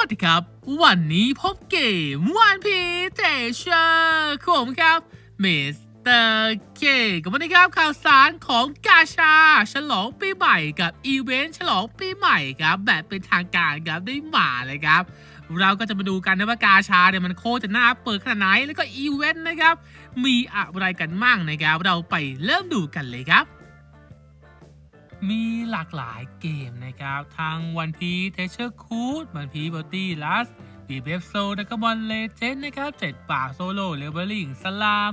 วัสดีครับ วันนี้พบเกมวันพีเทเชอร์ผมครับเมสเตอร์เคกับวันนี้ครับข่าวสารของกาชา ฉลองปีใหม่กับอีเวนต์ฉลองปีใหม่ครับ แบบเป็นทางการครับได้มาเลยครับ เราก็จะมาดูกันนะว่ากาชาเนี่ยมันโคตรจะน่าเปิดขนาดไหน แล้วก็อีเวนต์นะครับ มีอะไรกันมั่งนะครับ เราไปเริ่มดูกันเลยครับ มีหลากหลายเกมนะครับ ทางวันพีเทเชอร์คูดวันพีบอตี้ลัสบีเบฟโซแล้วก็บอลเลเจนนะครับเจ็ดป่าโซโล่เลเวลลิงสลาม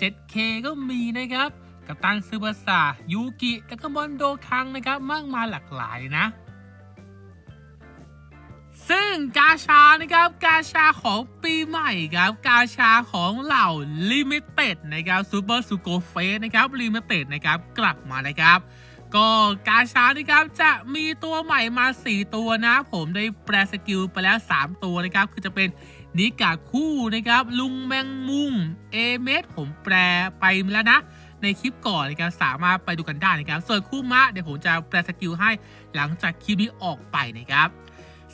7K ก็มีนะครับกับตันซึบาสะยูกิแล้วก็บอลโดคังนะครับ มากมายหลากหลายเลยนะ ซึ่งกาชานะครับ กาชาของปีใหม่ครับ กาชาของเหล่าลิมิเต็ดนะครับซูเปอร์ซูโกเฟสนะครับลิมิเต็ดนะครับ กลับมานะครับ ก็กาชานะครับจะมีตัวใหม่มา 4 ตัวนะ ผมได้แปลสกิลไปแล้ว 3 ตัวนะครับ คือจะเป็นนิกาคู่นะครับ ลุงแมงมุมเอเมสผมแปลไปแล้วนะ ในคลิปก่อนนะครับสามารถไปดูกันได้นะครับ ส่วนคู่มะเดี๋ยวผมจะแปลสกิลให้หลังจากคลิปนี้ออกไปนะครับ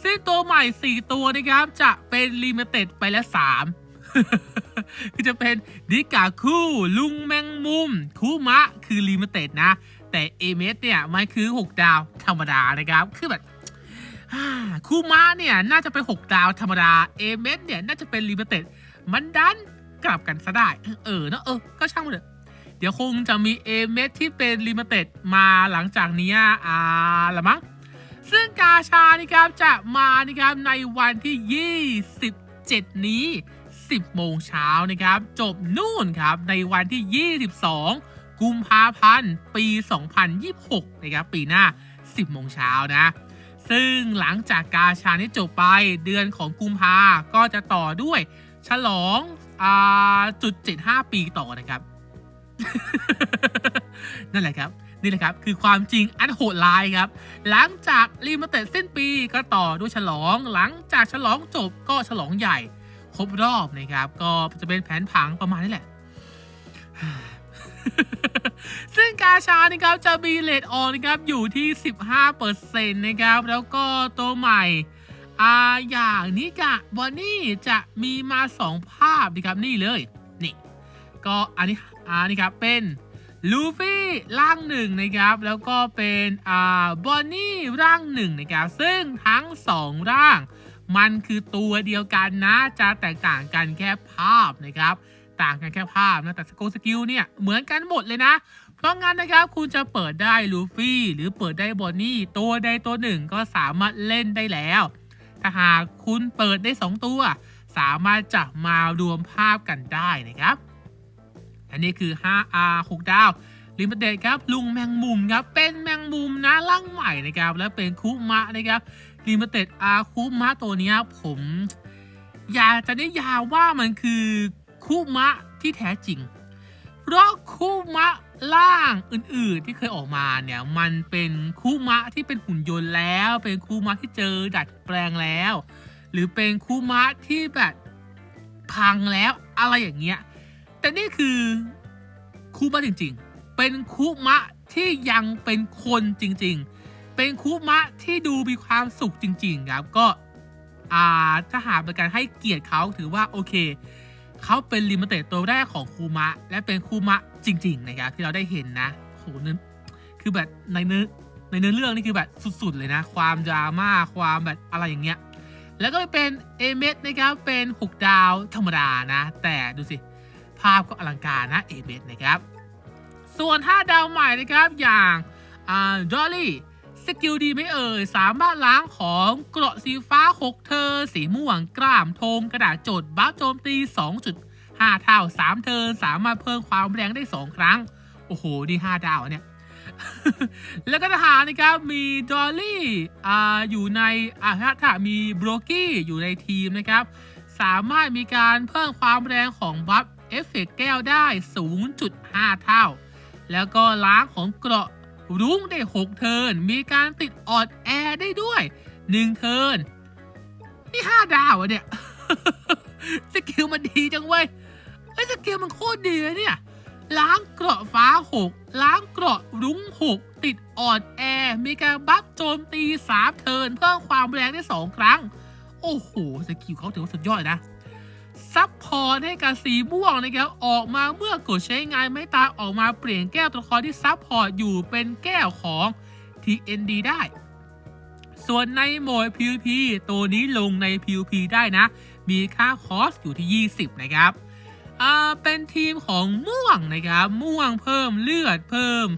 ซึ่งตัวใหม่ 4 ตัวนะครับ จะเป็นลิมิเต็ดไปแล้ว 3คือจะเป็นดิกาคู่ ลุงแมงมุมคูมะคือลิมิเต็ดนะ แต่เอเมสเนี่ยมันคือ 6 ดาวธรรมดานะครับ คือแบบคูมะเนี่ยน่าจะเป็น 6 ดาวธรรมดาเอเมสเนี่ยน่าจะเป็นลิมิเต็ดมันดันกลับกันซะได้ เออเนอะเออ ก็ช่างมันเถอะเดี๋ยวคงจะมีเอเมสที่เป็นลิมิเต็ดมาหลังจากนี้อ่าละมั้งซึ่งกาชานะครับจะมานะครับในวันที่ 27 นี้ 10 โมงเช้านะครับ จบนู่นครับในวันที่ 22 กุมภาพันธ์ ปี 2026 นะครับ ปีหน้า 10 โมงเช้านะ ซึ่งหลังจากกาชานี้จบไปเดือนของกุมภาก็จะต่อด้วย ฉลองอ่าจุด 75 ปีต่อนะครับ นั่นแหละครับนี่แหละครับคือความจริงอันโหดร้ายครับ หลังจากรีมาเต็ดสิ้นปีก็ต่อด้วยฉลอง หลังจากฉลองจบก็ฉลองใหญ่ ครบรอบนะครับ ก็จะเป็นแผนผังประมาณนี้แหละ ซึ่งกาชานะครับจะมีเลทออนนะครับอยู่ที่ 15%นะครับ แล้วก็ตัวใหม่อาอย่างนี้กะบอนนี่จะมีมา 2 ภาพนะครับนี่เลย นี่ ก็อันนี้อันนี้ครับเป็นลูฟี่ร่างหนึ่งนะครับ แล้วก็เป็นอ่าบอนนี่ร่างหนึ่งนะครับ ซึ่งทั้งสองร่าง มันคือตัวเดียวกันนะ จะแตกต่างกันแค่ภาพนะครับ ต่างกันแค่ภาพนะแต่สกสกิลเนี่ยเหมือนกันหมดเลยนะ เพราะงั้นนะครับคุณจะเปิดได้ลูฟี่หรือเปิดได้บอนนี่ตัวใดตัวหนึ่งก็สามารถเล่นได้แล้ว ถ้าหากคุณเปิดได้ 2 ตัว สามารถจับมารวมภาพกันได้นะครับ อันนี้คือ 5R 6 ดาวลิมิเต็ดครับลุงแมงมุมครับเป็นแมงมุมนะร่างใหม่นะครับและเป็นคุมะนะครับลิมิเต็ดอาคุมะตัวนี้ผม อยากจะได้ยาว่ามันคือ คุมะที่แท้จริง เพราะคุมะล่างอื่นๆที่เคยออกมาเนี่ยมันเป็นคุมะที่เป็นหุ่นยนต์แล้ว เป็นคุมะที่เจอดัดแปลงแล้ว หรือเป็นคุมะที่แบบพังแล้วอะไรอย่างเงี้ยแต่นี่คือคุมะจริงๆ เป็นคุมะที่ยังเป็นคนจริง ๆ เป็นคุมะที่ดูมีความสุขจริง ๆ ครับก็อาถ้าหากเป็นการให้เกียรติเขาถือว่าโอเค เขาเป็นลิมิเต็ดตัวแรกของคูมะ และเป็นคูมะจริง ๆ นะครับ ที่เราได้เห็นนะโหนึกคือแบบในเนื้อในเนื้อเรื่องนี่คือแบบสุดๆเลยนะ ความดราม่าความแบบอะไรอย่างเงี้ยแล้วก็เป็นเอเมสนะครับเป็น 6 ดาวธรรมดานะ แต่ดูสิ ภาพก็อลังการนะเอเมสนะครับ ส่วน 5 ดาวใหม่นะครับอย่างอ่าดอลลี่ สกิลดีไม่เอ่ย สามารถล้างของเกราะสีฟ้า 6 เธอ สีม่วงกล้ามโทงกระดาษโจดบัฟโจมตี 2.5 เท่า 3 เธอ สามารถเพิ่มความแรงได้ 2 ครั้ง โอ้โหดี5ดาวเนี่ย แล้วก็ทหารนะครับมีดอลลี่อ่าอยู่ในอ่าถ้ามีบรกี้อยู่ในทีมนะครับ สามารถมีการเพิ่มความแรงของบัฟเอฟเฟกต์แก้วได้ 0.5 เท่า แล้วก็ล้างของเกราะ รุ้งได้ 6 เทิร์น มีการติดออดแอร์ได้ด้วย 1 เทิร์น นี่ 5 ดาวอะเนี่ย สกิลมันดีจังเว้ยไอ้สกิลมันโคตรดีเลยเนี่ย ล้างเกราะฟ้า 6 ล้างเกราะรุ้ง 6 ติดออดแอร์ มีการบัฟโจมตี 3 เทิร์น เพิ่มความแรงได้ 2 ครั้ง โอ้โห สกิลเขาถือว่าสุดยอดนะ ซับพอร์ตให้กับสีม่วงนะครับออกมาเมื่อกดใช้งานไม่ตายออกมาเปลี่ยนแก้วตัวละครที่ซับพอร์ตอยู่เป็นแก้วของ TND ได้ ส่วนในโหมด PVP ตัวนี้ลงใน PVP ได้นะ มีค่าคอสอยู่ที่ 20 นะครับอ่าเป็นทีมของม่วงนะครับ ม่วงเพิ่มเลือดเพิ่ม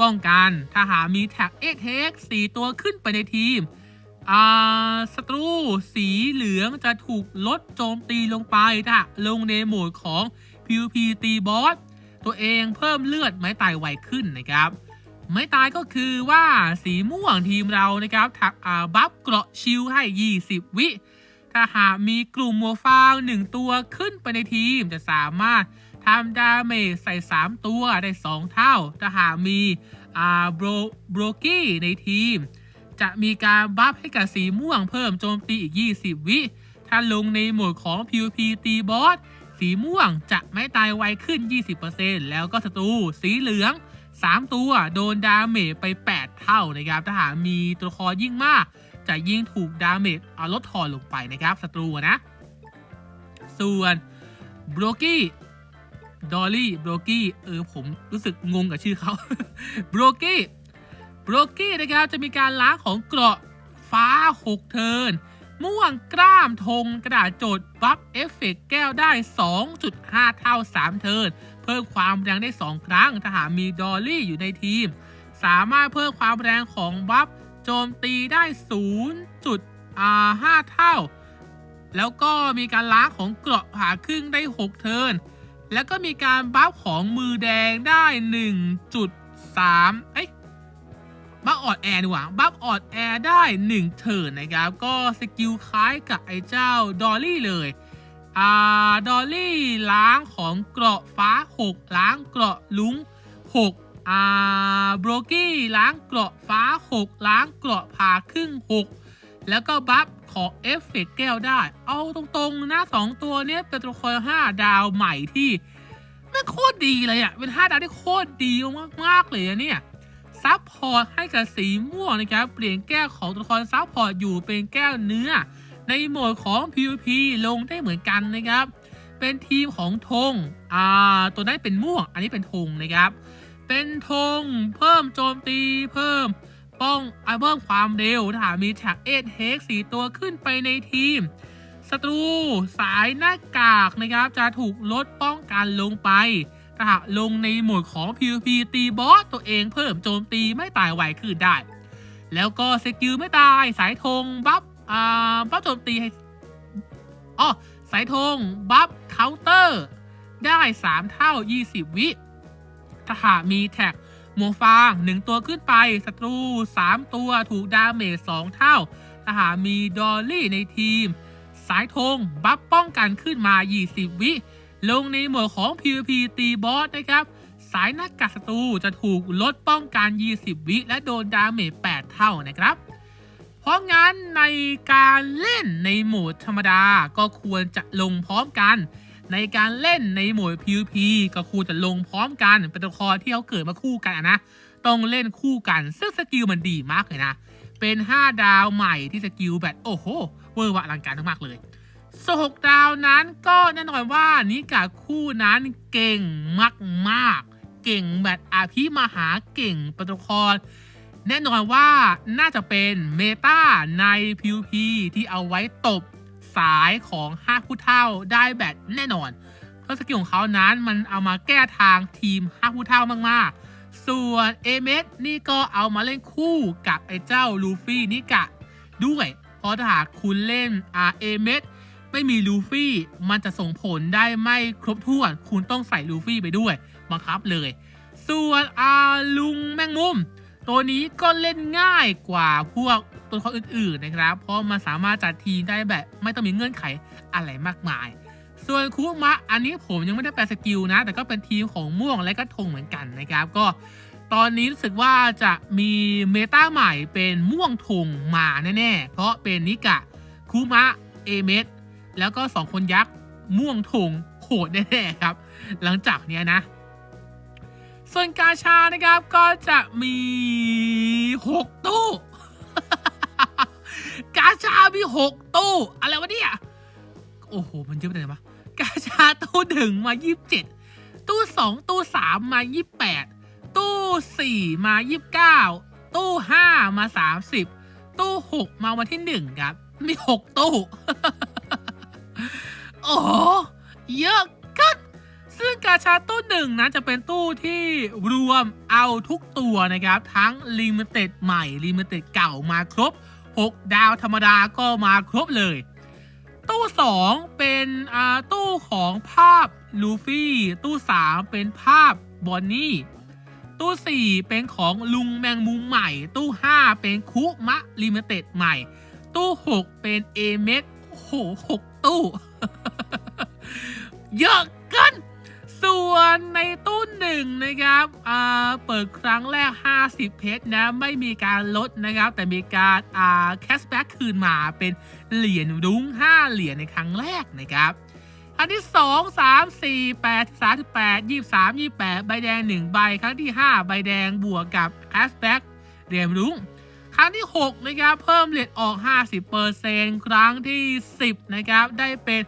ป้องกันถ้าหากมีแท็กเอ็กเฮกสี่ตัวขึ้นไปในทีม อ่าศัตรูสีเหลืองจะถูกลดโจมตีลงไปถ้าลงในโหมดของ PVP ตีบอสตัวเองเพิ่มเลือดไม้ตายไวขึ้นนะครับ ไม้ตายก็คือว่าสีม่วงทีมเรานะครับถักอ่าบัฟเกราะชิลให้ 20 วิ ถ้าหากมีกลุ่มมัวฟางหนึ่งตัวขึ้นไปในทีมจะสามารถทำดาเมจใส่ 3 ตัวได้ 2 เท่า ถ้าหากมีอ่าโบรโบรกี้ในทีม จะมีการบัฟให้กับสีม่วงเพิ่มโจมตีอีก 20 วิ ถ้าลงในโหมดของ PVP ตีบอสสีม่วงจะไม่ตายไวขึ้น 20%แล้วก็ศัตรูสีเหลือง 3 ตัวโดนดาเมจไป 8 เท่านะครับถ้าหากมีตัวละครยิ่งมาก จะยิ่งถูกดาเมจเอาลดทอนลงไปนะครับศัตรูนะ ส่วนบรกี้ดอลลี่บรกี้เออผมรู้สึกงงกับชื่อเขาบรกี้ บรกี้นะครับจะมีการล้างของเกราะฟ้า 6 เทิน ม่วงกล้ามธงกระดาษโจทย์บัฟเอฟเฟกต์แก้วได้ 2.5 เท่า 3 เทิน เพิ่มความแรงได้ 2 ครั้งถ้าหากมีดอลลี่อยู่ในทีม สามารถเพิ่มความแรงของบัฟโจมตีได้ 0.5 เท่า แล้วก็มีการล้างของเกราะผ่าครึ่งได้ 6 เทิน แล้วก็มีการบัฟของมือแดงได้ 1.3 เอ้ย บัฟออดแอร์ดีกว่าบัฟออดแอร์ได้ 1 เทิร์นนะครับ ก็สกิลคล้ายกับไอ้เจ้าดอลลี่เลยอ่าดอลลี่ล้างของเกราะฟ้า 6 ล้างเกราะลุง6อ่าโบรกี้ล้างเกราะฟ้า 6 ล้างเกราะผ่าครึ่ง 6 แล้วก็บัฟของเอฟเฟกต์แก้วได้ เอาตรงๆนะสองตัวเนี้ยเป็นตัวละคร5ดาวใหม่ที่แม่โคตรดีเลยอะ่ะเป็น 5 ดาวที่โคตรดีมากๆเลยอะเนี่ย ซับพอร์ตให้กับสีม่วงนะครับ เปลี่ยนแก้วของตัวละครซับพอร์ตอยู่เป็นแก้วเนื้อ ในโหมดของ PVP ลงได้เหมือนกันนะครับ เป็นทีมของธงอ่าตัวนั้นเป็นม่วง อันนี้เป็นธงนะครับ เป็นธงเพิ่มโจมตีเพิ่ม ป้องอเพิ่มความเร็วถ้ามีแท็กเอทเฮกสีตัวขึ้นไปในทีมศัตรูสายหน้ากากนะครับจะถูกลดป้องกันลงไป ถ้าหากลงในหมวดของ PVP ตีบอสตัวเองเพิ่มโจมตีไม่ตายไวขึ้นได้ แล้วก็สกิลไม่ตายสายธงบัฟอ่าบัฟโจมตีให้อ๋อสายธงบัฟเคาน์เตอร์ ได้ 3 เท่า 20 วิถ้าหากมีแท็กหมวกฟาง 1 ตัวขึ้นไปศัตรู 3 ตัวถูกดาเมจ2เท่าถ้าหากมีดอลลี่ในทีม สายธงบัฟป้องกันขึ้นมา 20 วิ ลงในโหมดของ PVP ตีบอสนะครับ สายหน้ากากศัตรูจะถูกลดป้องกัน 20 วิ และโดนดาเมจ 8 เท่านะครับ เพราะงั้นในการเล่นในโหมดธรรมดาก็ควรจะลงพร้อมกัน ในการเล่นในโหมด PVP ก็ควรจะลงพร้อมกัน เป็นตัวละครที่เขาเกิดมาคู่กันนะ ต้องเล่นคู่กันซึ่งสกิลมันดีมากเลยนะ เป็น 5 ดาวใหม่ที่สกิลแบบโอ้โห เวอร์วะอลังการมากๆเลย ส่วนหกดาวนั้นก็แน่นอนว่านิกาคู่นั้นเก่งมากๆ เก่งแบบอาภิมหาเก่งป็นตัวละครแน่นอนว่าน่าจะเป็นเมตาใน PVP ที่เอาไว้ตบสายของ 5 ผู้เท่าได้แบบแน่นอน เพราะสกิลของเขานั้นมันเอามาแก้ทางทีม 5 ผู้เท่ามากๆ ส่วนเอเมสนี่ก็เอามาเล่นคู่กับไอ้เจ้าลูฟี่นิกะด้วย เพราะถ้าหากคุณเล่นอาเอเมส ไม่มีลูฟี่มันจะส่งผลได้ไม่ครบถ้วน คุณต้องใส่ลูฟี่ไปด้วยบังคับเลย ส่วนอาลุงแมงมุม ตัวนี้ก็เล่นง่ายกว่าพวกตัวละครอื่นๆนะครับ เพราะมันสามารถจัดทีมได้แบบไม่ต้องมีเงื่อนไขอะไรมากมาย ส่วนคุมะอันนี้ผมยังไม่ได้แปลสกิลนะ แต่ก็เป็นทีมของม่วงและก็ธงเหมือนกันนะครับก็ตอนนี้รู้สึกว่าจะมีเมตาใหม่เป็นม่วงธงมาแน่ๆ เพราะเป็นนิกะคุมะเอเมส แล้วก็สองคนยักษ์ม่วงธงโหดแน่ๆครับ หลังจากเนี้ยนะ ส่วนกาชานะครับก็จะมี 6 ตู้ กาชามีหกตู้ อะไรวะเนี่ย โอ้โห มันเยอะไปไหนวะกาชาตู้หนึ่งมายี่สิบเจ็ดตู้สองตู้สามมายี่สิบแปดตู้สี่มายี่สิบเก้าตู้ห้ามาสามสิบตู้หกมาวันที่หนึ่งครับ มีหกตู้ โอ้เยอะกันซึ่งกาชาตู้หนึ่งนะจะเป็นตู้ที่รวมเอาทุกตัวนะครับ ทั้งลิมิเต็ดใหม่ลิมิเต็ดเก่ามาครบ 6 ดาวธรรมดาก็มาครบเลย ตู้ 2 เป็นตู้ของภาพลูฟี่ ตู้ 3 เป็นภาพบอนนี่ตู้ 4 เป็นของลุงแมงมุมใหม่ ตู้ 5 เป็นคุมะลิมิเต็ดใหม่ ตู้ 6 เป็นเอเมกโอ้โหหกตู้ เยอะเกินส่วนในตู้หนึ่งนะครับอ่าเปิดครั้งแรก 50 เพชรนะ ไม่มีการลดนะครับ แต่มีการอ่าแคสแบ็กคืนมาเป็นเหรียญรุ้ง 5 เหรียญในครั้งแรกนะครับครั้งที่ 2 3 4 8 38 23 28 ใบแดง 1 ใบ ครั้งที่ 5 ใบแดงบวกกับแคสแบ็กเหรียญรุ้ง รั้งที่ 6 นะครับ เพิ่มเหรียญออก 50%ครั้งที่ 10 นะครับ ได้เป็น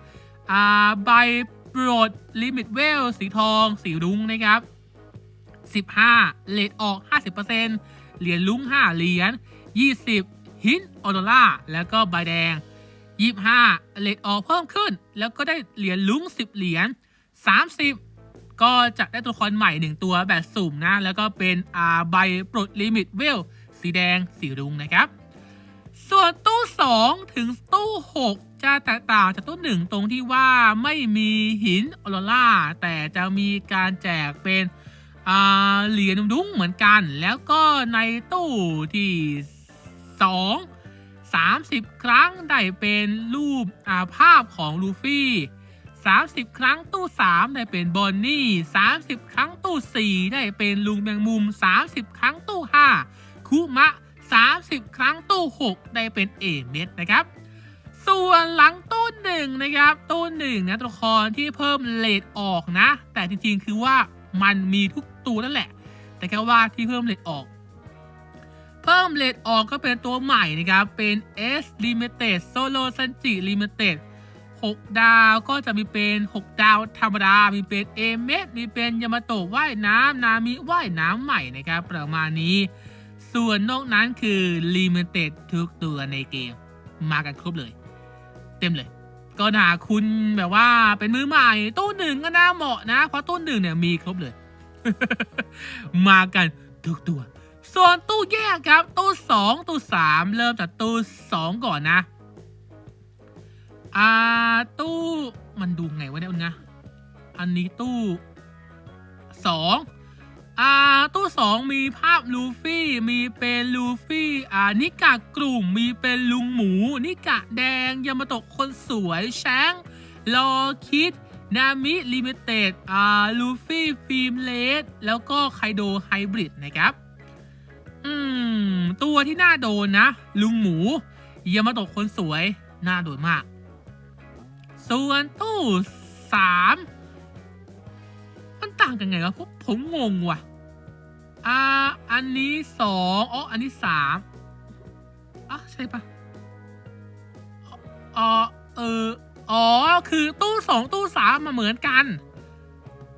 อ่าใบโปรดลิมิตเวลสีทอง สีรุ้งนะครับ 15 เลทออก 50%เหรียญลุ้ง 5 เหรียญ 20ฮินออโดล่า แล้วก็ใบแดง 25 เลทออกเพิ่มขึ้น แล้วก็ได้เหรียญลุ้ง 10 เหรียญ 30ก็จะได้ตัวละครใหม่ 1 ตัวแบบสุ่มนะ แล้วก็เป็นอ่าใบปลดลิมิตเวล สีแดงสีรุ้งนะครับ ส่วนตู้ 2 ถึงตู้ 6 จะแตกต่างจากตู้ 1 ตรงที่ว่าไม่มีหินออโรราแต่จะมีการแจกเป็นเหรียญรุ้งเหมือนกัน แล้วก็ในตู้ที่ 2 30 ครั้งได้เป็นรูปอาภาพของลูฟี่ 30 ครั้งตู้ 3 ได้เป็นบอนนี่ 30 ครั้งตู้ 4 ได้เป็นลุงแมงมุม 30 ครั้งตู้ 5 คุมะ 30 ครั้งตู้ 6 ได้เป็นเอเมดนะครับ ส่วนหลังตู้หนึ่งนะครับตู้หนึ่งนะตัวละครที่เพิ่มเลทออกนะ แต่จริงๆคือว่ามันมีทุกตัวนั่นแหละ แต่แค่ว่าที่เพิ่มเลทออก เพิ่มเลทออกก็เป็นตัวใหม่นะครับเป็น S Limited Solo Sanji Limited 6 ดาวก็จะมีเป็น 6 ดาวธรรมดา มีเป็นเอเมมีเป็นยามาโตะว่ายน้ำนามิว่ายน้ำใหม่นะครับ ประมาณนี้ ส่วนนอกนั้นคือ Limited ทุกตัวในเกม มากันครบเลย เต็มเลย ก็หาคุณแบบว่าเป็นมือใหม่ตู้หนึ่งก็น่าเหมาะนะ เพราะตู้หนึ่งเนี่ยมีครบเลย มากันทุกตัว ส่วนตู้แยกครับ ตู้สองตู้สามเริ่มจากตู้สองก่อนนะ อ่าตู้มันดูไงวะเนี่ยคุณนะ อันนี้ตู้สอง อ่าตู้สองมีภาพลูฟี่ มีเป็นลูฟี่อ่านิกะกลุ่มมีเป็นลุงหมู นิกะแดงยามาโตะคนสวยแชงรอคิดนามิลิมิเต็ดอ่าลูฟี่ฟิล์มเลสแล้วก็ไคโดไฮบริดนะครับ อืม ตัวที่น่าโดนนะ ลุงหมูยามาโตะคนสวยน่าโดนมาก ส่วนตู้สามมันต่างกันไงวะผมงงว่ะ อ่าอันนี้สองอ๋ออันนี้สามอะใช่ปะอ๋อเอออ๋อคือตู้สองตู้สามมาเหมือนกัน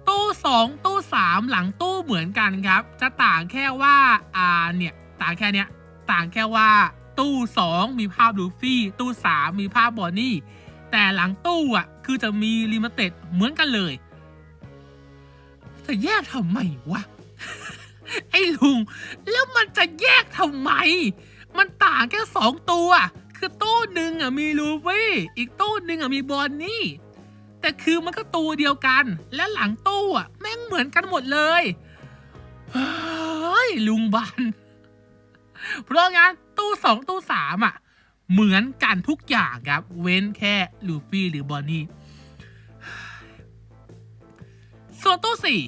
ตู้สองตู้สามหลังตู้เหมือนกันครับ จะต่างแค่ว่าอ่าเนี่ยต่างแค่เนี้ยต่างแค่ว่าตู้สองมีภาพลูฟี่ ตู้สามมีภาพบอนนี่ แต่หลังตู้อะคือจะมีลิมิเต็ดเหมือนกันเลยแต่แยกทำไมวะ ไอ้ลุง แล้วมันจะแยกทำไม มันต่างแค่สองตัว คือตู้หนึ่งอะมีลูฟี่อีกตู้หนึ่งอะมีบอนนี่ แต่คือมันก็ตัวเดียวกัน และหลังตู้อะแม่งเหมือนกันหมดเลยเฮ้ยลุงบัน เพราะงั้นตู้สองตู้สามอะ เหมือนกันทุกอย่างครับ เว้นแค่ลูฟี่หรือบอนนี่ส่วนตู้สี่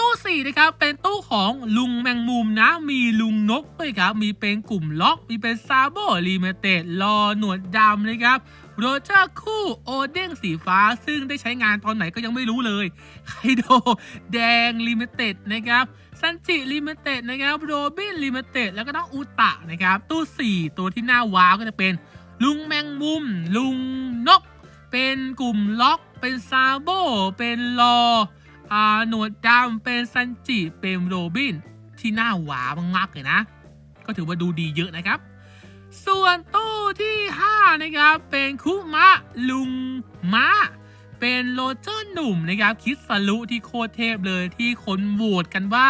ตู้สี่นะครับเป็นตู้ของลุงแมงมุมนะ มีลุงนกด้วยครับ มีเป็นกลุ่มล็อก มีเป็นซาโบลิเมเต็ดรอหนวดดำนะครับโรเจอร์คู่โอเด้งสีฟ้า ซึ่งได้ใช้งานตอนไหนก็ยังไม่รู้เลยไคโดแดงลิมิเต็ดนะครับซันจิลิมิเต็ดนะครับโรบินลิมิเต็ดแล้วก็น้องอุตะนะครับ ตู้ 4 ตัวที่น่าว้าวก็จะเป็น ลุงแมงมุม ลุงนก เป็นกลุ่มล็อก เป็นซาโบเป็นลอ อ่าหนวดดำเป็นซันจิเป็นโรบิน ที่น่าหวามากๆเลยนะ ก็ถือว่าดูดีเยอะนะครับ ส่วนตู้ที่ 5 นะครับ เป็นคุมะลุงมะเป็นโรเจอร์หนุ่มนะครับ คิดสรุที่โคตรเทพเลยที่คนโหวตกันว่า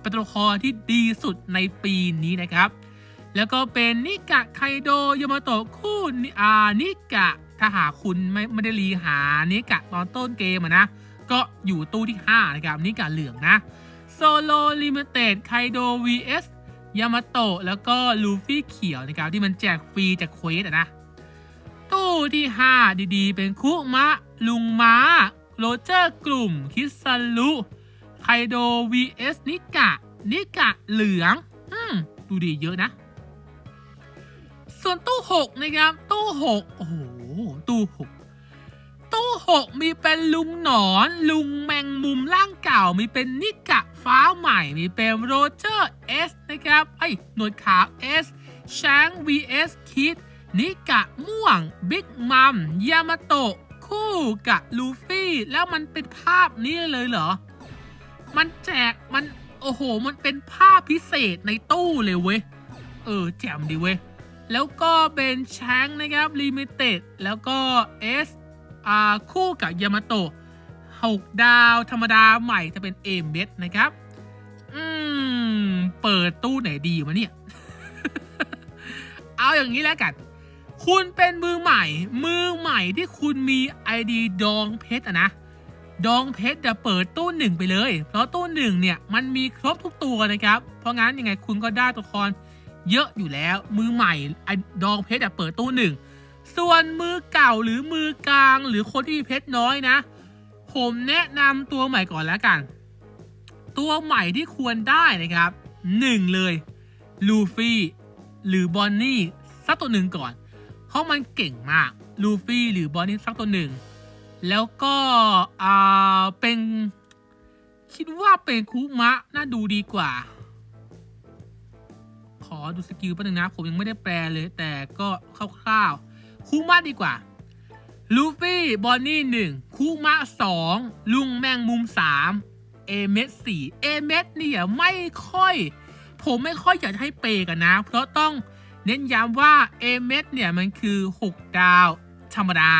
เป็นตัวละครที่ดีสุดในปีนี้นะครับ แล้วก็เป็นนิกะไคโดยมาโตะคู่นิอ่านิกะถ้าหากคุณไม่ไม่ได้รีหานิกะตอนต้นเกมะนะ ก็อยู่ตู้ที่ 5 นะครับนิกะเหลืองนะโซโลลิมิเต็ดไคโด vs ยามาโตะแล้วก็ลูฟี่เขียวนะครับ ที่มันแจกฟรีจากเควสอะนะ ตู้ที่ 5 ดีๆ เป็นคุมะ ลุงม้า โรเจอร์กลุ่ม คิซันลุไคโด vs นิกะ นิกะเหลือง อืม ดูดีเยอะนะ ส่วนตู้ 6 นะครับ ตู้ 6 โอ้โห ตู้ 6 ตู้6มีเป็นลุงหนอน ลุงแมงมุมร่างเก่า มีเป็นนิกะฟ้าใหม่ มีเป็นโรเจอร์เอสนะครับไอ้หนวดขาวเอสช้าง vs คิดนิกะม่วงบิ๊กมัมยามาโตะคู่กับลูฟี่ แล้วมันเป็นภาพนี้เลยเหรอ มันแจกมันโอ้โห มันเป็นภาพพิเศษในตู้เลยเว้ย เออ แจ่มดีเว้ย แล้วก็เป็นช้างนะครับลิมิเต็ดแล้วก็ S อ่า คู่กับยามาโตะหกดาวธรรมดาใหม่จะเป็นเอเมดนะครับ อืม เปิดตู้ไหนดีวะเนี่ย เอาอย่างนี้แล้วกัน คุณเป็นมือใหม่ มือใหม่ที่คุณมี ID ดองเพชรอะนะ ดองเพชรจะเปิดตู้หนึ่งไปเลย เพราะตู้หนึ่งเนี่ยมันมีครบทุกตัวนะครับ เพราะงั้นยังไงคุณก็ได้ตัวละครเยอะอยู่แล้ว มือใหม่ไอ้ดองเพชรจะเปิดตู้หนึ่ง ส่วนมือเก่าหรือมือกลางหรือคนที่มีเพชรน้อยนะ ผมแนะนำตัวใหม่ก่อนแล้วกัน ตัวใหม่ที่ควรได้นะครับหนึ่งเลยลูฟี่หรือบอนนี่สักตัวหนึ่งก่อน เพราะมันเก่งมากลูฟี่หรือบอนนี่สักตัวหนึ่งแล้วก็อ่าเป็นคิดว่าเป็นคุมะน่าดูดีกว่า ขอดูสกิลแป๊บนึงนะ ผมยังไม่ได้แปลเลย แต่ก็คร่าวๆ คุมะดีกว่า ลูฟี่ บอนนี่หนึ่งคุมะสองลุงแมงมุมสามเอเมสสี่เอเมสเนี่ยไม่ค่อย ผมไม่ค่อยอยากจะให้เปย์กันนะ เพราะต้องเน้นย้ำว่าเอเมสเนี่ยมันคือ 6 ดาวธรรมดา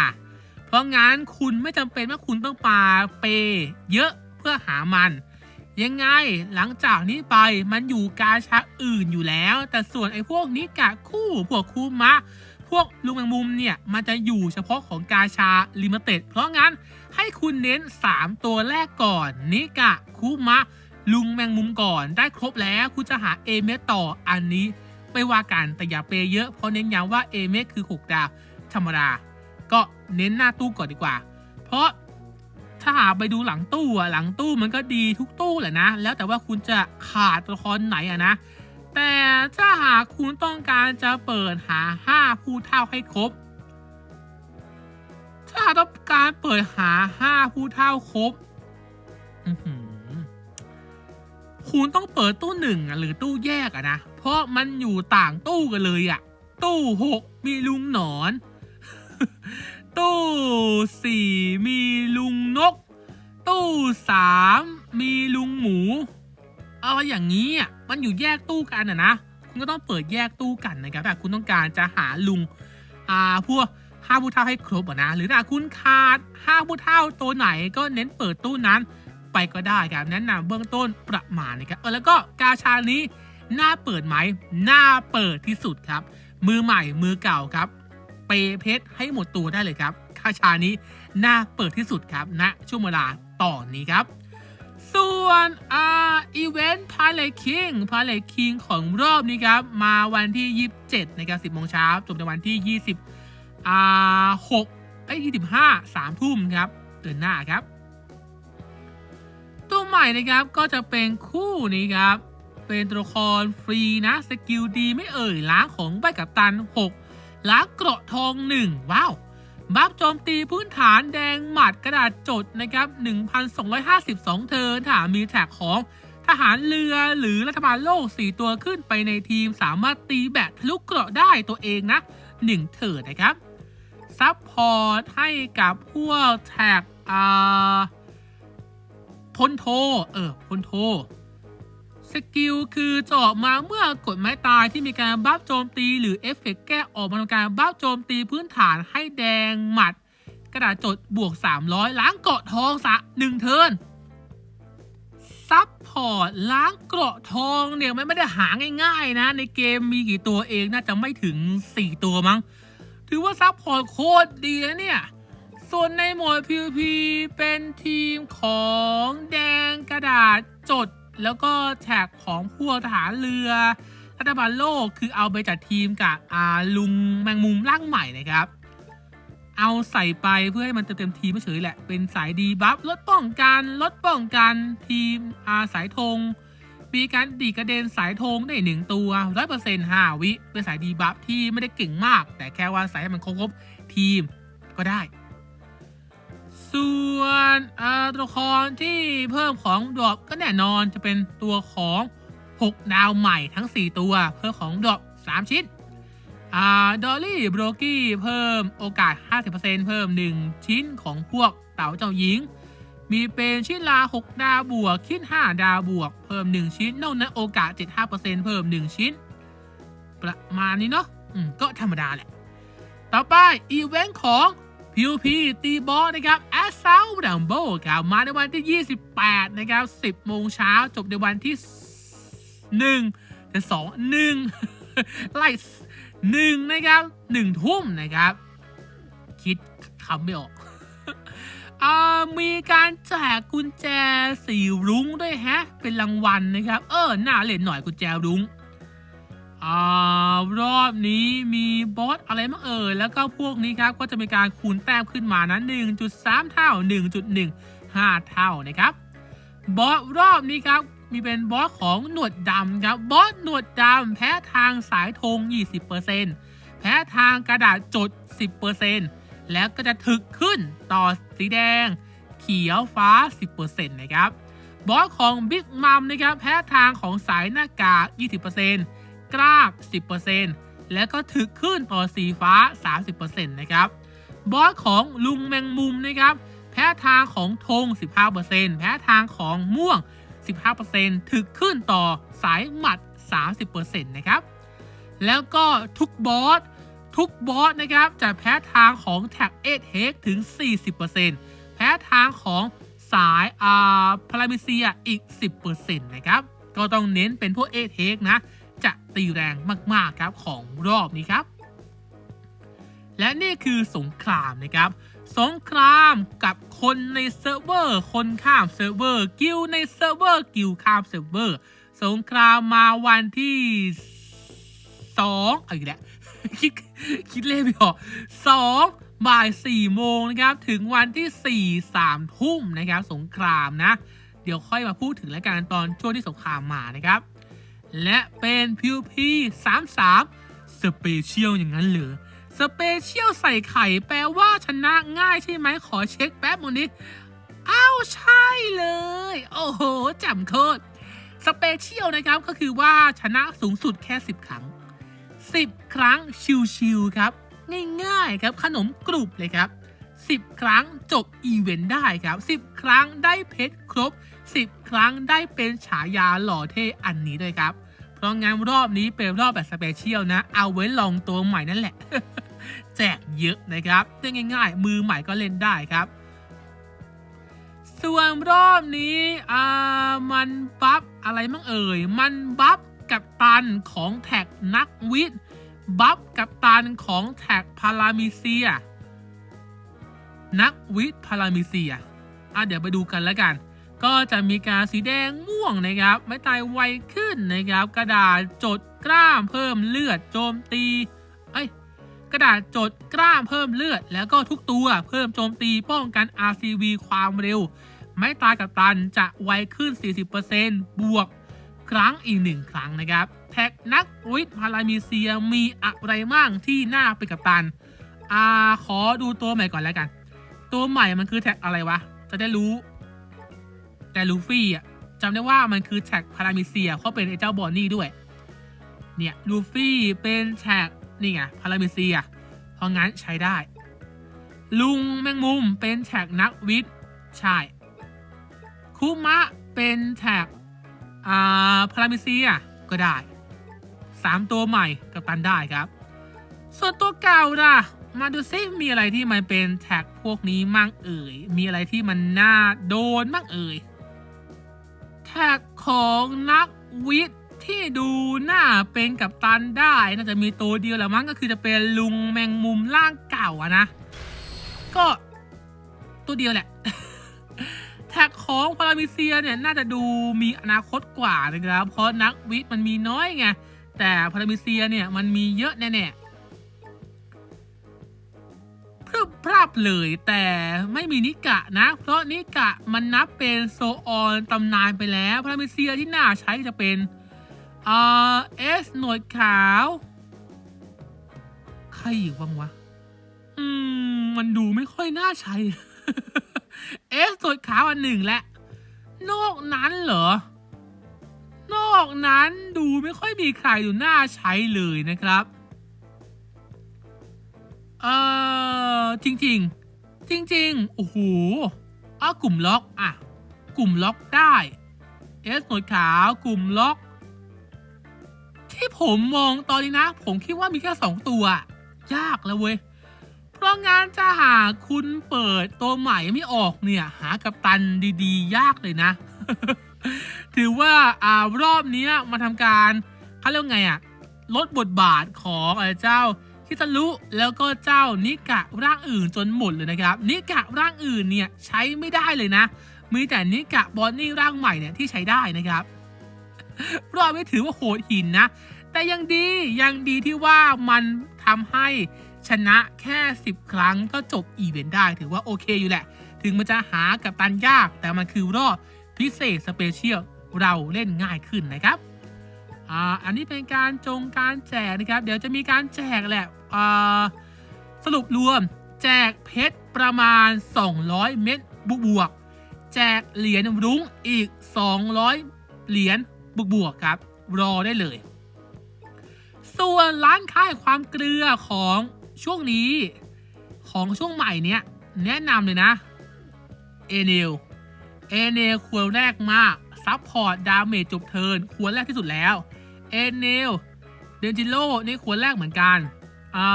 เพราะงั้นคุณไม่จำเป็นว่าคุณต้องปาเปย์เยอะเพื่อหามัน ยังไงหลังจากนี้ไปมันอยู่กาชาอื่นอยู่แล้ว แต่ส่วนไอ้พวกนิกะคู่พวกคูมะ พวกลุงแมงมุมเนี่ยมันจะอยู่เฉพาะของกาชาลิมิเต็ดเพราะงั้นให้คุณเน้น 3 ตัวแรกก่อนนิกะคูมะ ลุงแมงมุมก่อนได้ครบแล้วคุณจะหาเอเมต่ออันนี้ไม่ว่ากันแต่อย่าเปย์เยอะเพราะเน้นย้ำว่าเอเมคือ 6 ดาวธรรมดา ก็เน้นหน้าตู้ก่อนดีกว่า เพราะถ้าหาไปดูหลังตู้อะหลังตู้มันก็ดีทุกตู้แหละนะ แล้วแต่ว่าคุณจะขาดตัวละครไหนอะนะ แต่ถ้าหากคุณต้องการจะเปิดหา 5 ผู้เท่าให้ครบ ถ้าต้องการเปิดหา 5 ผู้เท่าครบคุณต้องเปิดตู้หนึ่งหรือตู้แยกอะนะ เพราะมันอยู่ต่างตู้กันเลยอะตู้หกมีลุงหนอน ตู้สี่มีลุงนก ตู้สามมีลุงหมู อะไรอย่างนี้อะมันอยู่แยกตู้กันอะนะคุณก็ต้องเปิดแยกตู้กันนะครับถ้าคุณต้องการจะหาลุงอ่าพวกห้าผู้เท่าให้ครบนะหรือถ้าคุณขาดห้าผู้เท่าตัวไหนก็เน้นเปิดตู้นั้นไปก็ได้ครับแนะนำเบื้องต้นประมาณนะครับเออแล้วก็กาชานี้น่าเปิดไหมน่าเปิดที่สุดครับ มือใหม่มือเก่าครับ เปย์เพชรให้หมดตัวได้เลยครับกาชานี้น่าเปิดที่สุดครับณช่วงเวลาต่อนนี้ครับ ส่วนอ่าอีเวนต์พาเลคิงพาเลคิงของรอบนี้ครับ มาวันที่ 27นะครับ10โมงเช้าจบในวันที่ 20อ่า6ไอ้25 3ทุ่มครับเดือนหน้าครับ ตัวใหม่นะครับก็จะเป็นคู่นี้ครับ เป็นตัวละครฟรีนะสกิลดีไม่เอ่ยล้างของใบกับตัน 6 ล้างเกราะทอง 1 ว้าว บัฟโจมตีพื้นฐานแดงหมัดกระดาษจดนะครับ 1,252 เทิร์นถ้ามีแท็กของทหารเรือหรือรัฐบาลโลก 4 ตัวขึ้นไปในทีมสามารถตีแบตทะลุกเกราะได้ตัวเองนะ 1 เถิดนะครับ ซัพพอร์ตให้กับพวกแท็กอ่าพลโท เออพลโท สกิลคือจะออกมาเมื่อกดไม้ตายที่มีการบัฟโจมตีหรือเอฟเฟกต์แก้ออกมาทำการบัฟโจมตีพื้นฐานให้แดงหมัด กระดาษจดบวก 300 ล้างเกาะทองสะหนึ่งเทิร์นซับพอร์ตล้างเกราะทองเนี่ยมันไม่ได้หาง่ายๆนะ ในเกมมีกี่ตัวเองน่าจะไม่ถึง 4 ตัวมั้ง ถือว่าซับพอร์ตโคตรดีนะเนี่ย ส่วนในหมวด PVP เป็นทีมของแดงกระดาษจด แล้วก็แท็กของพวกทหารเรือรัฐบาลโลกคือเอาไปจัดทีมกับอาลุงแมงมุมร่างใหม่นะครับ เอาใส่ไปเพื่อให้มันเต็มเต็มทีมเฉยแหละ เป็นสายดีบัฟลดป้องกันลดป้องกันทีมอาสายธงมีการดีกระเด็นสายธงได้หนึ่งตัวร้อยเปอร์เซ็นต์ห้าวิเป็นสายดีบัฟที่ไม่ได้เก่งมาก แต่แค่ว่าใส่ให้มันครบทีมก็ได้ ส่วนตัวละครที่เพิ่มของดรอปก็แน่นอนจะเป็นตัวของ 6 ดาวใหม่ทั้ง 4 ตัว เพิ่มของดรอป3 ชิ้นอ่าดอลลี่บรกี้เพิ่มโอกาส 50%เพิ่ม 1 ชิ้นของพวกเต่าเจ้าหญิง มีเป็นชิ้นลา 6 ดาวบวก ชิ้น 5 ดาวบวก เพิ่ม 1 ชิ้น นอกนั้นโอกาส 75%เพิ่ม 1 ชิ้น ประมาณนี้เนาะอืมก็ธรรมดาแหละ ต่อไปอีเวนต์ของ PVP ตีบอสนะครับ a s s a u t Rumble ครับมาในวันที่ 28 นะครับ 10 โมงเช้าจบในวันที่1แต่2 1ไล่หนึ่งนะครับหนึ่งทุ่มนะครับ คิดคำไม่ออกมีการแจกกุญแจสีรุ้งด้วยแฮะ เป็นรางวัลนะครับ เออ น่าเล่นหน่อยกุญแจรุ้ง อ่ารอบนี้มีบอสอะไรมั้งเอ่ยแล้วก็พวกนี้ครับก็จะมีการคูณแต้มขึ้นมานะ1.3 เท่า 1.15 เท่านะครับบอสรอบนี้ครับมีเป็นบอสของหนวดดำครับบอสหนวดดำแพ้ทางสายธง 20%แพ้ทางกระดาษจด 10%แล้วก็จะถึกขึ้นต่อสีแดง เขียวฟ้า 10%นะครับบอสของบิ๊กมัมนะครับแพ้ทางของสายหน้ากาก 20% กราบ 10%แล้วก็ถึกขึ้นต่อสีฟ้า 30%นะครับ บอสของลุงแมงมุมนะครับแพ้ทางของธง 15%แพ้ทางของม่วง 15%ถึกขึ้นต่อสายหมัด 30%นะครับ แล้วก็ทุกบอสทุกบอสนะครับจะแพ้ทางของแท็กเอทเฮกถึง 40%แพ้ทางของสายอ่าพารามิเซียอีก 10%นะครับ ก็ต้องเน้นเป็นพวกเอทเฮกนะ จะตีแรงมากๆครับของรอบนี้ครับ และนี่คือสงครามนะครับ สงครามกับคนในเซิร์ฟเวอร์ คนข้ามเซิร์ฟเวอร์ กิลในเซิร์ฟเวอร์กิลข้ามเซิร์ฟเวอร์ สงครามมาวันที่สองเอาอีกแล้วคิดคิดเลขไม่ออกสองบ่ายสี่โมงนะครับถึงวันที่สี่สามทุ่มนะครับ สงครามนะ เดี๋ยวค่อยมาพูดถึงแล้วกันตอนช่วงที่สงครามมานะครับ และเป็น PVP 33สามสามสเปเชียลอย่างนั้นเหรอสเปเชียลใส่ไข่แปลว่าชนะง่ายใช่ไหมขอเช็คแป๊บโมนิอ้าวใช่เลย โอ้โหจำโคตรสเปเชียลนะครับก็คือว่าชนะสูงสุดแค่ 10 ครั้ง 10 ครั้งชิวๆครับ ง่ายๆครับขนมกรุบเลยครับ 10 ครั้งจบอีเวนต์ได้ครับ 10 ครั้งได้เพชรครบ 10 ครั้งได้เป็นฉายาหล่อเท่อันนี้ด้วยครับ ราะงั้นรอบนี้เป็นรอบแบบสเปเชียลนะ เอาไว้ลองตัวใหม่นั่นแหละ แจกเยอะนะครับเรื่องง่าย ๆ มือใหม่ก็เล่นได้ครับ ส่วนรอบนี้อ่ามันบัฟอะไรมั่งเอ่ย มันบัฟกับตันของแท็กนักวิทย์บัฟกับตันของแท็กพารามิเซีย นักวิทย์พารามิเซียอะเดี๋ยวไปดูกันแล้วกัน ก็จะมีการสีแดงม่วงนะครับ ไม่ตายไวขึ้นนะครับ กระดาษจดกล้ามเพิ่มเลือดโจมตีเอ้ยกระดาษจดกล้ามเพิ่มเลือด แล้วก็ทุกตัวเพิ่มโจมตีป้องกัน RCV ความเร็ว ไม่ตายกับตันจะไวขึ้น 40%บวกครั้งอีกหนึ่งครั้งนะครับ แท็กนักวิทย์พารามีเซียมีอะไรบ้างที่น่าเป็นกับตันอ่าขอดูตัวใหม่ก่อนแล้วกัน ตัวใหม่มันคือแท็กอะไรวะ จะได้รู้ แต่ลูฟี่อะจำได้ว่ามันคือแท็กพารามิเซียเขาเป็นไอ้เจ้าบอนนี่ด้วย เนี่ยลูฟี่เป็นแท็กนี่ไงพารามิเซีย เพราะงั้นใช้ได้ ลุงแมงมุมเป็นแท็กนักวิทย์ใช่คุมะเป็นแท็กอ่าพารามิเซียก็ได้สามตัวใหม่กับตันได้ครับ ส่วนตัวเก่าล่ะ มาดูซิมีอะไรที่มันเป็นแท็กพวกนี้มั่งเอ่ย มีอะไรที่มันน่าโดนมั่งเอ่ย แท็กของนักวิทย์ที่ดูหน่าเป็นกับตันได้ น่าจะมีตัวเดียวแหละมั้งก็คือจะเป็นลุงแมงมุมร่างเก่าอะนะ ก็ตัวเดียวแหละแท็กของพารามิเซียเนี่ยน่าจะดูมีอนาคตกว่านะครับเพราะนักวิทย์มันมีน้อยไงแต่พารามิเซียเนี่ยมันมีเยอะแน่ๆ พรึบพรับเลยแต่ไม่มีนิกะนะ เพราะนิกะมันนับเป็นโซออนตำนานไปแล้วพรามิเซียที่น่าใช้จะเป็นเอ่อเอสหนวดขาว ใครอีกบ้างวะ อืม มันดูไม่ค่อยน่าใช้เอสหนวดขาวอันหนึ่งแหละ นอกนั้นเหรอ นอกนั้นดูไม่ค่อยมีใครดูน่าใช้เลยนะครับ เออ จริงๆจริงๆโอ้โหอ้ากลุ่มล็อกอะกลุ่มล็อกได้เอสหนวดขาวกลุ่มล็อก ที่ผมมองตอนนี้นะ ผมคิดว่ามีแค่สองตัว ยากแล้วเว้ยเพราะงานจะหาคุณเปิดตัวใหม่ไม่ออกเนี่ย หากับตันดีๆ ยากเลยนะ ถือว่าอ่ารอบนี้มาทำการเขาเรียกไงอะลดบทบาทของอเจ้า คิซารุแล้วก็เจ้านิกะร่างอื่นจนหมดเลยนะครับนิกะร่างอื่นเนี่ยใช้ไม่ได้เลยนะ มีแต่นิกะบอนนี่ร่างใหม่เนี่ยที่ใช้ได้นะครับรอบไม่ถือว่าโหดหินนะ แต่ยังดียังดีที่ว่ามันทำให้ชนะแค่ 10 ครั้งก็จบอีเวนต์ได้ถือว่าโอเคอยู่แหละ ถึงมันจะหากับตันยากแต่มันคือรอบพิเศษสเปเชียลเราเล่นง่ายขึ้นนะครับ อ่าอันนี้เป็นการจงการแจกนะครับ เดี๋ยวจะมีการแจกแหละอ่าสรุปรวม แจกเพชรประมาณ 200 เม็ดบวกๆแจกเหรียญรุ้งอีก 200 เหรียญบวกๆครับ รอได้เลย ส่วนร้านค้าความเกลือของช่วงนี้ของช่วงใหม่เนี้ยแนะนำเลยนะเอเนลเอเนลควรแรกมากซับพอร์ตดาเมจจบเทินควรแรกที่สุดแล้ว เอเนลเดนจิโร่นี่ควรแรกเหมือนกัน อ่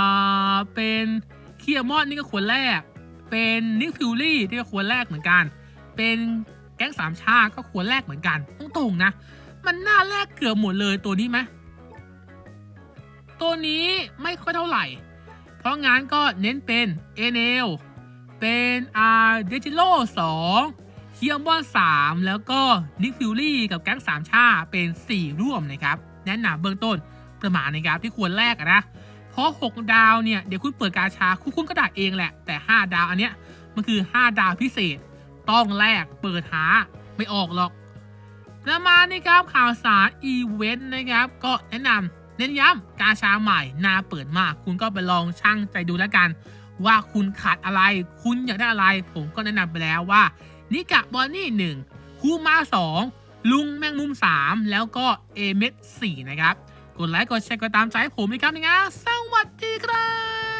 า เป็นเคียมอนนี่ก็ควรแรก เป็นนิกฟิลลี่นี่ก็ควรแรกเหมือนกัน เป็นแก๊งสามชาติก็ควรแรกเหมือนกันตรงๆนะ มันน่าแรกเกือบหมดเลยตัวนี้ไหมตัวนี้ไม่ค่อยเท่าไหร่ เพราะงั้นก็เน้นเป็นเอเนลเป็นอาร์เดจิโลสองเคียมบอนสามแล้วก็นิกฟิลลี่กับแก๊งสามชาเป็น4ร่วมนะครับ แนะนำเบื้องต้นประมาณนะครับที่ควรแรกนะเพราะ 6 ดาวเนี่ยเดี๋ยวคุณเปิดกาชาคุณคุณก็ได้เองแหละแต่ 5 ดาวอันเนี้ยมันคือ 5 ดาวพิเศษ ต้องแลกเปิดหาไม่ออกหรอก ประมาณนี้ครับข่าวสารอีเวนต์นะครับ ก็แนะนำเน้นย้ำกาชาใหม่น่าเปิดมาก คุณก็ไปลองช่างใจดูแล้วกัน ว่าคุณขาดอะไร คุณอยากได้อะไร ผมก็แนะนำไปแล้วว่านิกะบอนนี่หนึ่งคูมาสอง ลุงแมงมุม 3 แล้วก็เอเมส4นะครับ กดไลค์กดแชร์กดตามใจผมนะครับนะสวัสดีครับ